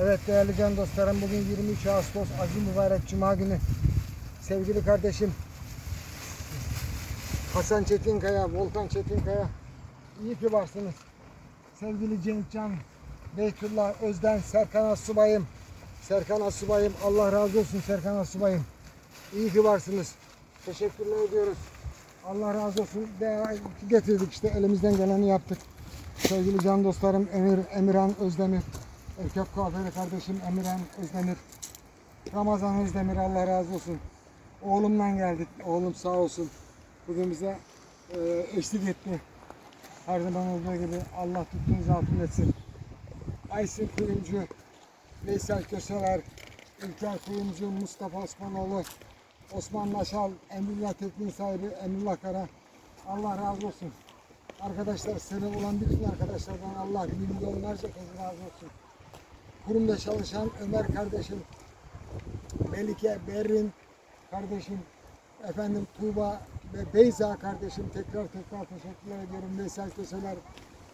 Evet değerli can dostlarım bugün 23 Ağustos Aziz Mübarek Cuma günü. Sevgili kardeşim Hasan Çetinkaya, Volkan Çetinkaya iyi ki varsınız. Sevgili Cenkcan, Beytullah Özden, Serkan Asubayım. Serkan Asubayım Allah razı olsun Serkan Asubayım. İyi ki varsınız. Teşekkürler ediyoruz. Allah razı olsun. Değer getirdik işte elimizden geleni yaptık. Sevgili can dostlarım Emir, Emirhan Özdemir. Erkek kuaförü kardeşim Emirhan Özdemir. Ramazan Özdemir Allah razı olsun. Oğlumdan geldik. Oğlum sağ olsun. Bugün bize e, eşlik etti. Her zaman olduğu gibi Allah tuttuğunuzu altın etsin. Aysin Kuyumcu, Veysel Köseler, İlker Kuyumcu, Mustafa Osmanoğlu, Osman Naşal, Emrullah Teknik sahibi Emrullah Kara. Allah razı olsun. Arkadaşlar sebep olan bütün arkadaşlardan Allah milyonlarca kez razı olsun. Kurumda çalışan Ömer kardeşim, Melike Berrin kardeşim, efendim Tuğba ve Beyza kardeşim tekrar tekrar teşekkürler ediyorum. Veysel Köseler,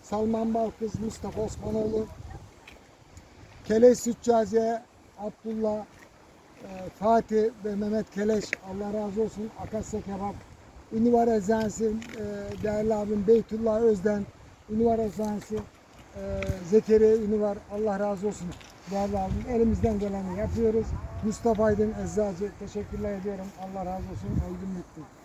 Salman Balkız, Mustafa Osmanoğlu, Keleş Sütçaziye, Abdullah, e, Fatih ve Mehmet Keleş Allah razı olsun. Akasya Kebap, Ünivar Eczanesi, e, değerli abim Beytullah Özden, Ünivar Eczanesi, e, Zekeriya Ünivar Allah razı olsun. Değerli abim elimizden geleni yapıyoruz. Mustafa Aydın Eczacı teşekkürler ediyorum. Allah razı olsun. Öldüm bitti.